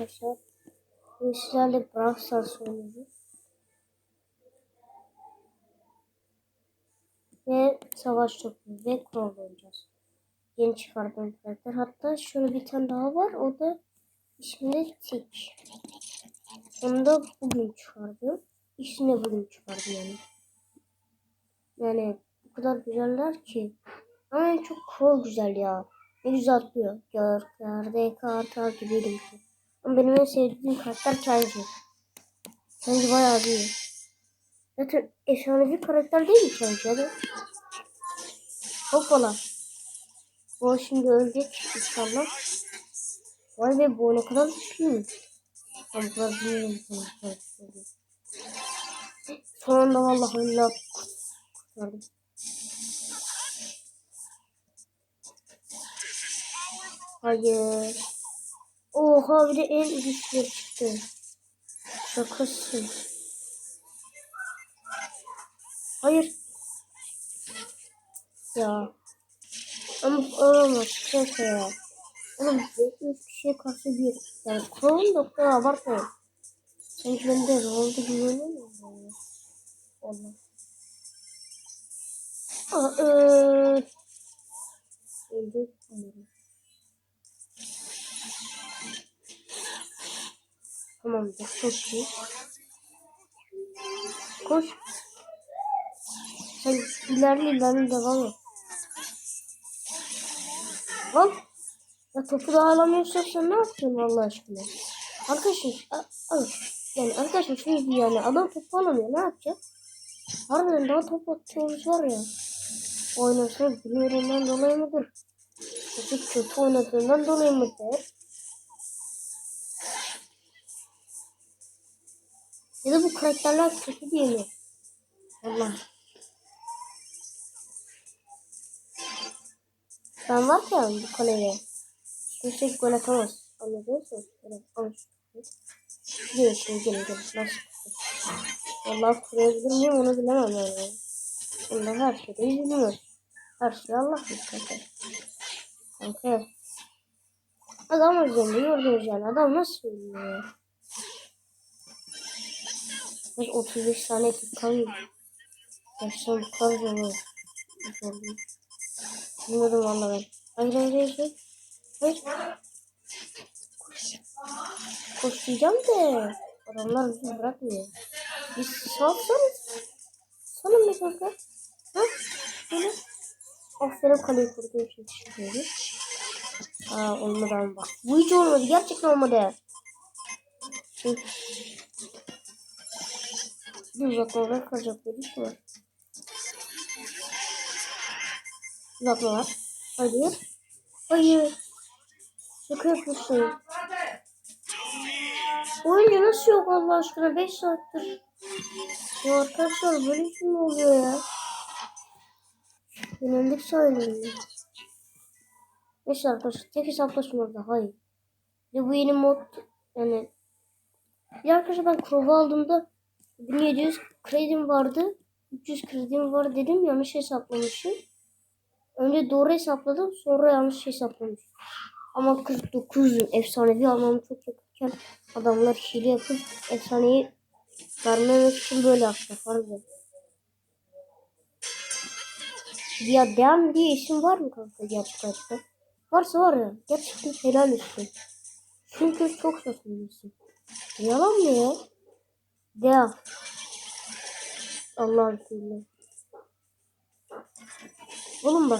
arkadaşlar. Bugün sizlerle Brawl Stars oynuyoruz. Ve savaş topu ve Crow oynayacağız. Yeni çıkardığım karakter. Hatta şöyle bir tane daha var. O da ismi Tik. Onu da bugün çıkardım. İsmini bugün çıkardım yani. Yani bu kadar güzeller ki. Ama çok Crow güzel ya. Ne güzel atlıyor. Göklerde kartal gibiydim ki. Benim en sevdiğim karakter Charger. Bence bayağı iyi. Zaten efsanevi karakter değil mi Charger? Hadi. Hoppala. Bu şimdi ölecek inşallah. Vay be bu ne kadar güçlü. Ben kadar bilmiyorum. Son anda vallahi Allah kurtardım. Hayır. Oha bir de en güçlü çıktı. Şakası. Hayır. Ya. Ama olamaz. Şaka ya. Oğlum bir kişiye karşı bir. Yani Crown da kadar abartmayın. Sanki ben de Ronaldo güveniyor mu? Allah. Aa, ee. Öldü. Tamamdır. Çok iyi. Koş. Sen ilerle ilerle devam et. Lan. Ya topu da alamıyorsan sen ne yapıyorsun Allah aşkına? Arkadaşlar al. Yani arkadaşlar şimdi yani adam topu alamıyor ne yapacak? Harbiden daha top atıyoruz var ya. Oynasını bilmediğinden dolayı mıdır? Kötü kötü oynadığından dolayı mıdır? Ya da bu karakterler kötü diye mi? Allah. Ben varken bu kaleye kimse gol atamaz. Anladınız mı? Evet, alış. Şimdi gelin gelin. Nasıl? Vallahi kurabilir miyim onu bilemem yani. Bunda her şeyde üzülüyor. Her şey Allah kanka. Kanka. Adam üzerinde gördünüz yani. Adam nasıl ölüyor? Biz 35 tane ekip kalıyor. Yaşam bu kadar zor. Bilmiyorum valla ben. Hayır hayır hayır. Hayır. Koş. Koş diyeceğim de. Adamlar bizi bırakmıyor. Biz salsanız. Salın be kanka. Ha? Böyle. Aferin kaleyi kurduğu için teşekkür ederim. Aa olmadı ama bak. Bu hiç olmadı. Gerçekten olmadı. Hı. Bir uzatmalar kalacak böyle şey var. Uzatma var. Hayır. Hayır. Şaka yapıyorsun. Oyuncu nasıl yok Allah aşkına 5 saattir. Ya arkadaşlar böyle şey mi oluyor ya? Yenildik söyleyeyim. Neyse arkadaşlar tek hesaplaşmada hayır. Ve bu yeni mod yani bir arkadaşlar ben Crow'u aldığımda 1700 kredim vardı. 300 kredim var dedim yanlış hesaplamışım. Önce doğru hesapladım sonra yanlış hesaplamışım. Ama 49 efsanevi almam çok yakınken adamlar hile yapıp efsaneyi vermemek için böyle yaptı. Harbiden. Ya Deam diye isim var mı kanka gerçekten? Varsa var ya gerçekten helal olsun. Çünkü çok isim. Yalan mı ya? Deam. Allah'ın kıyını. Oğlum bak